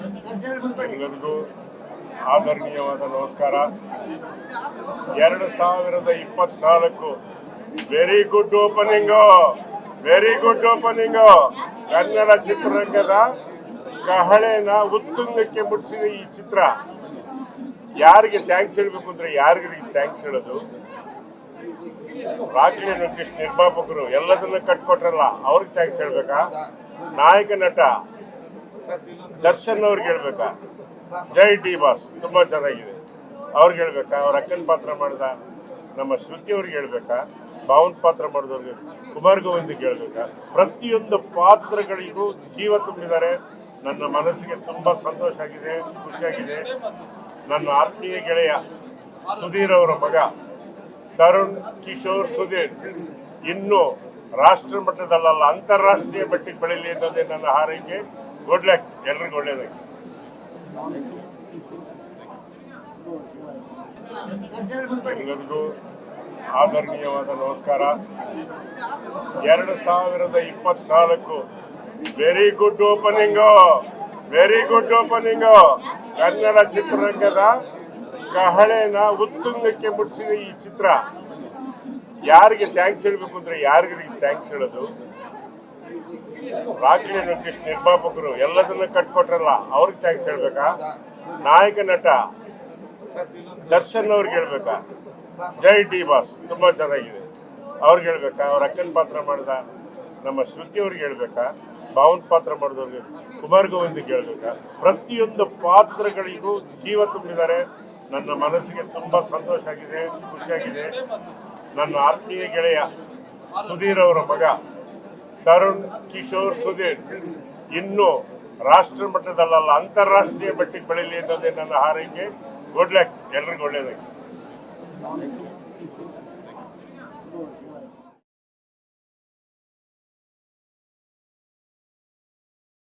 ಎಲ್ಲರಿಗೂ ಆದರಣೀಯವಾದ ನಮಸ್ಕಾರ. ಎರಡು ಸಾವಿರದ ಇಪ್ಪತ್ನಾಲ್ಕು very good opening very good opening Kannada ಚಿತ್ರರಂಗದ ಕಹಳೆನ ಉತ್ತುಂಗಕ್ಕೆ ಮುಟ್ಟಿಸಿದ ಈ ಚಿತ್ರ. ಯಾರಿಗೆ ಥ್ಯಾಂಕ್ಸ್ ಹೇಳಬೇಕು ಅಂದ್ರೆ ಯಾರಿಗೆ ಥ್ಯಾಂಕ್ಸ್ ಹೇಳೋದು? ರಾಕ್ಲಿ ನಿರ್ಮಾಪಕರು ಎಲ್ಲದನ್ನ ಕಟ್ಕೊಟ್ರಲ್ಲ, ಅವ್ರಿಗೆ ಥ್ಯಾಂಕ್ಸ್ ಹೇಳ್ಬೇಕಾ? ನಾಯಕ ನಟ ದರ್ಶನ್ ಅವ್ರಿಗೆ ಹೇಳ್ಬೇಕಾ? ಜೈ ಡಿ ಬಾಸ್, ತುಂಬಾ ಚೆನ್ನಾಗಿದೆ. ಅವ್ರಿಗೆ ಹೇಳ್ಬೇಕಾ? ಅವ್ರ ಅಕ್ಕನ ಪಾತ್ರ ಮಾಡ್ದ ನಮ್ಮ ಶ್ರುತಿ ಅವ್ರಿಗೆ ಹೇಳ್ಬೇಕಾ? ಭಾವನ್ ಪಾತ್ರ ಮಾಡಿದವ್ರಿಗೆ ಕುಮಾರ್ ಗೋವಿಂದ ಹೇಳ್ಬೇಕಾ? ಪ್ರತಿಯೊಂದು ಪಾತ್ರಗಳಿಗೂ ಜೀವ ತುಂಬಿದ್ದಾರೆ. ನನ್ನ ಮನಸ್ಸಿಗೆ ತುಂಬಾ ಸಂತೋಷ ಆಗಿದೆ ಖುಷಿಯಾಗಿದೆ ನನ್ನ ಆತ್ಮೀಯ ಗೆಳೆಯ ಸುಧೀರ್ ಅವರ ಮಗ, ತರುಣ್ ಕಿಶೋರ್ ಸುಧೀರ್, ಇನ್ನು ರಾಷ್ಟ್ರ ಮಟ್ಟದಲ್ಲ ಅಂತಾರಾಷ್ಟ್ರೀಯ ಮಟ್ಟಕ್ಕೆ ಬೆಳೀಲಿ ಅನ್ನೋದೇ ನನ್ನ ಹಾರೈಕೆ. ಗುಡ್ ಲಕ್ ಎಲ್ರಿಗೂ ಒಳ್ಳೇದಾಗಿ ಎಲ್ಲರಿಗೂ ಆದರಣೀಯವಾದ ನಮಸ್ಕಾರ. ಎರಡು ಸಾವಿರದ ಇಪ್ಪತ್ನಾಲ್ಕು. Very good opening very good opening Kannada ಚಿತ್ರರಂಗದ ಕಹಳೆನ ಉತ್ತುಂಗಕ್ಕೆ ಮುಟ್ಟಿಸಿದ ಈ ಚಿತ್ರ. ಯಾರಿಗೆ ಥ್ಯಾಂಕ್ಸ್ ಹೇಳಬೇಕು ಅಂದ್ರೆ ಯಾರಿಗೆ ಥ್ಯಾಂಕ್ಸ್ ಹೇಳೋದು? ರಾಕ್ಲಿ ವೆಂಕಟೇಶ್ ನಿರ್ಮಾಪಕರು ಎಲ್ಲದನ್ನ ಕಟ್ಕೊಟ್ರಲ್ಲ, ಅವ್ರಿಗೆ ಥ್ಯಾಂಕ್ಸ್ ಹೇಳ್ಬೇಕಾ? ನಾಯಕ ನಟ ದರ್ಶನ್ ಅವ್ರಿಗೆ ಹೇಳ್ಬೇಕಾ? ಜೈ ಡಿ ಬಾಸ್, ತುಂಬಾ ಚೆನ್ನಾಗಿದೆ. ಅವ್ರಿಗೆ ಹೇಳ್ಬೇಕಾ? ಅವ್ರ ಅಕ್ಕನ ಪಾತ್ರ ಮಾಡಿದ, ನಮ್ಮ ಶ್ರುತಿ ಅವ್ರಿಗೆ ಹೇಳ್ಬೇಕಾ? ಭಾವನ್ ಪಾತ್ರ ಮಾಡಿದವ್ರಿಗೆ ಕುಮಾರ್ ಗೋವಿಂದಕ್ಕೆ ಹೇಳ್ಬೇಕಾ? ಪ್ರತಿಯೊಂದು ಪಾತ್ರಗಳಿಗೂ ಜೀವ ತುಂಬಿದ್ದಾರೆ. ನನ್ನ ಮನಸ್ಸಿಗೆ ತುಂಬಾ ಸಂತೋಷ ಆಗಿದೆ ಖುಷಿಯಾಗಿದೆ ನನ್ನ ಆತ್ಮೀಯ ಗೆಳೆಯ ಸುಧೀರ್ ಅವರ ಮಗ ತರುಣ್ ಕಿಶೋರ್ ಸುಧೀರ್, ಇನ್ನು ರಾಷ್ಟ್ರ ಮಟ್ಟದಲ್ಲ ಅಂತಾರಾಷ್ಟ್ರೀಯ ಮಟ್ಟಕ್ಕೆ ಬೆಳೀಲಿ ಅನ್ನೋದೇ ನನ್ನ ಹಾರೈಕೆ. Good luck. ಎಲ್ರಿಗೂ ಒಳ್ಳೇದಾಗಿ